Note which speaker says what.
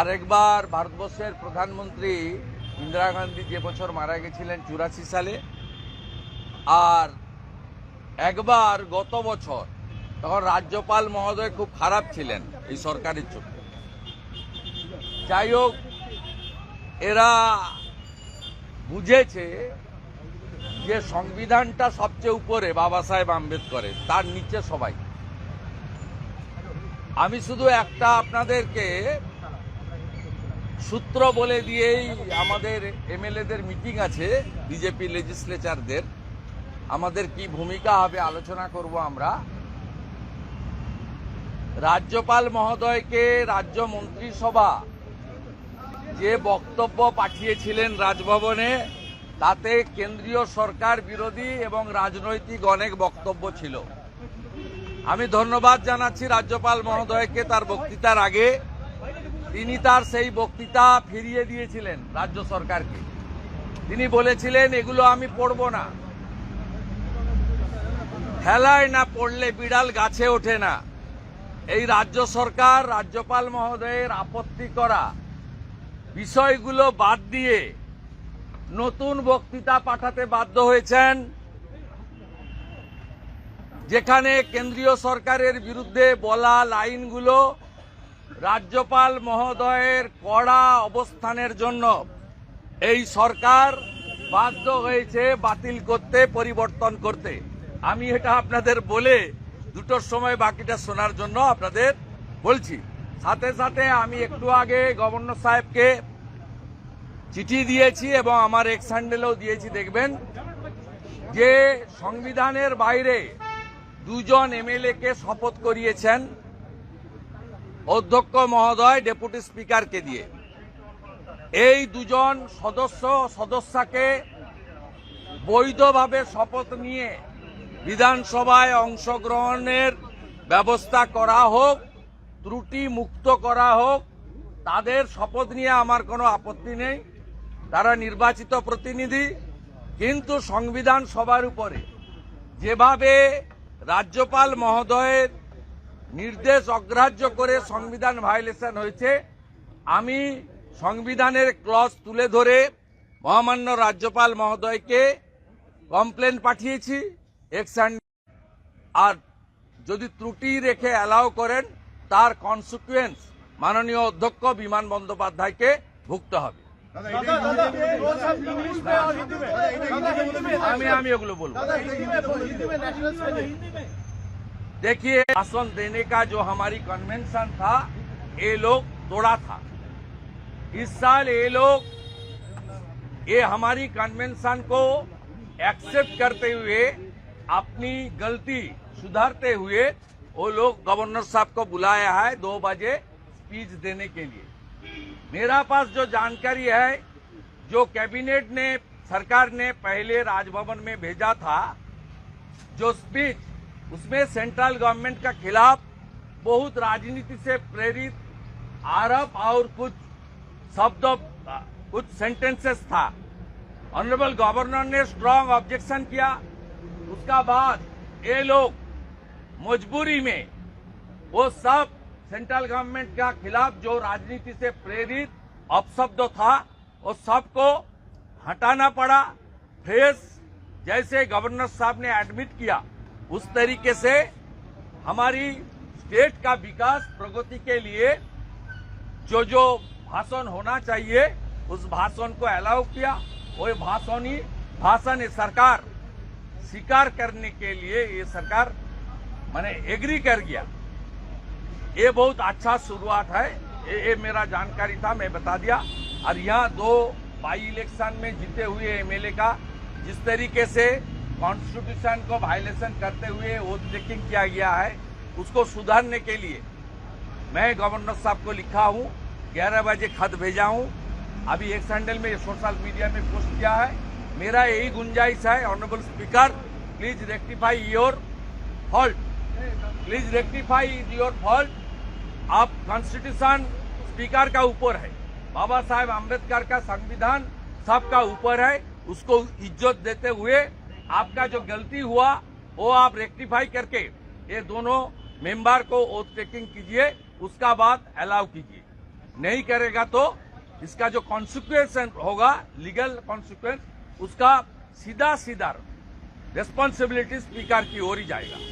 Speaker 1: আরেকবার ভারতবর্ষের প্রধানমন্ত্রী ইন্দিরা গান্ধী যে বছর মারা গেছিলেন চুরাশি সালে, আর একবার গত বছর তখন রাজ্যপাল মহোদয় খুব খারাপ ছিলেন এই সরকারের চোখে। যাই হোক, এরা বুঝেছে যে সংবিধানটা সবচেয়ে উপরে বাবা সাহেব আম্বেদকরের, তার নিচে সবাই। আমি শুধু একটা আপনাদেরকে সূত্র বলে দিয়েই আমাদের এমএলএদের মিটিং আছে, বিজেপি লেজিসলেচারদের আমাদের কি ভূমিকা হবে আলোচনা করব আমরা। রাজ্যপাল মহোদয়কে রাজ্য মন্ত্রিসভা যে বক্তব্য পাঠিয়েছিলেন রাজভবনে, তাতে কেন্দ্রীয় সরকার বিরোধী এবং রাজনৈতিক অনেক বক্তব্য ছিল। আমি ধন্যবাদ জানাচ্ছি রাজ্যপাল মহোদয়কে তার বক্তৃতার আগে। তিনি তার সেই বক্তৃতা ফিরিয়ে দিয়েছিলেন রাজ্য সরকারকে। তিনি বলেছিলেন, এগুলো আমি পড়ব না। খেলায় না পড়লে বিড়াল গাছে ওঠে না। এই রাজ্য সরকার, রাজ্যপাল মহোদয়ের আপত্তি করা বিষয়গুলো বাদ দিয়ে নতুন বক্তৃতা পাঠাতে বাধ্য হয়েছেন, যেখানে কেন্দ্রীয় সরকারের বিরুদ্ধে বলা লাইনগুলো রাজ্যপাল মহোদয়ের কড়া অবস্থানের জন্য এই সরকার বাধ্য হয়েছে বাতিল করতে, পরিবর্তন করতে। আমি এটা আপনাদের বলে দুটোর সময় বাকিটা শোনার জন্য আপনাদের বলছি। সাথে সাথে আমি একটু আগে গভর্নর সাহেবকে চিঠি দিয়েছি এবং আমার এক্স হ্যান্ডেলেও দিয়েছি, দেখবেন। যে সংবিধানের বাইরে দুজন এমএলএ কে শপথ করিয়েছেন। অধ্যক্ষ মহোদয়, ডেপুটি স্পিকারকে দিয়ে। এই দুজন সদস্য সদস্যাকে বৈধভাবে শপথ নিয়ে বিধানসভায় অংশগ্রহণের ব্যবস্থা করা হোক, ত্রুটি মুক্ত করা হোক, তাদের শপথ নিয়ে আমার কোনো আপত্তি নেই। তারা নির্বাচিত প্রতিনিধি, কিন্তু সংবিধান সবার উপরে যেভাবে রাজ্যপাল মহোদয়ের নির্দেশ অগ্রাহ্য করে সংবিধান ভায়োলেশন হয়েছে। আমি সংবিধানের ক্লজ তুলে ধরে মহামান্য রাজ্যপাল মহোদয়কে কমপ্লেন পাঠিয়েছি একশন আর যদি ত্রুটি রেখে অ্যালাউ করেন, তার কনসিকুয়েন্স মাননীয় অধ্যক্ষ বিমান বন্দ্যোপাধ্যায়কে ভুগতে হবে। আমি আমি ওগুলো বলব। देखिए भाषण देने का जो हमारी कन्वेंशन था, ये लोग तोड़ा था। इस साल ये लोग, ये हमारी कन्वेंशन को एक्सेप्ट करते हुए, अपनी गलती सुधारते हुए, वो लोग गवर्नर साहब को बुलाया है दो बजे स्पीच देने के लिए। मेरा पास जो जानकारी है, जो कैबिनेट ने, सरकार ने पहले राजभवन में भेजा था, जो स्पीच उसमें सेंट्रल गवर्नमेंट का खिलाफ बहुत राजनीति से प्रेरित आरोप और कुछ शब्द, कुछ सेंटेंसेस था। ऑनरेबल गवर्नर ने स्ट्रांग ऑब्जेक्शन किया। उसका बाद ये लोग मजबूरी में वो सब सेंट्रल गवर्नमेंट का खिलाफ जो राजनीति से प्रेरित अपशब्द था, वो सबको हटाना पड़ा। फेस जैसे गवर्नर साहब ने एडमिट किया उस तरीके से हमारी स्टेट का विकास प्रगति के लिए जो जो भाषण होना चाहिए उस भाषण को अलाउ किया। वो भाषण ही भाषण सरकार स्वीकार करने के लिए ये सरकार मैंने एग्री कर गया ये बहुत अच्छा शुरुआत है। ये, ये मेरा जानकारी था मैं बता दिया। और यहाँ दो बाई इलेक्शन में जीते हुए एमएलए का जिस तरीके से कॉन्स्टिट्यूशन को वायलेशन करते हुए वोट चेकिंग किया गया है। उसको सुधारने के लिए मैं गवर्नर साहब को लिखा हूँ, ग्यारह बजे खत भेजा हूँ। अभी एक सैंडल में सोशल मीडिया में पोस्ट किया है। मेरा यही गुंजाइश है honourable speaker please rectify your fault please rectify your fault आप कॉन्स्टिट्यूशन स्पीकर का ऊपर है। बाबा साहेब आम्बेडकर का संविधान सबका ऊपर है। उसको इज़्ज़त देते हुए आपका जो गलती हुआ, वो आप रेक्टिफाई करके ये दोनों मेंबर को ओथ टेकिंग कीजिए, उसका बाद अलाउ कीजिए। नहीं करेगा तो इसका जो कॉन्सिक्वेंस होगा लीगल कॉन्सिक्वेंस उसका सीधा सीधा रिस्पॉन्सिबिलिटी स्पीकर की ओर ही जाएगा।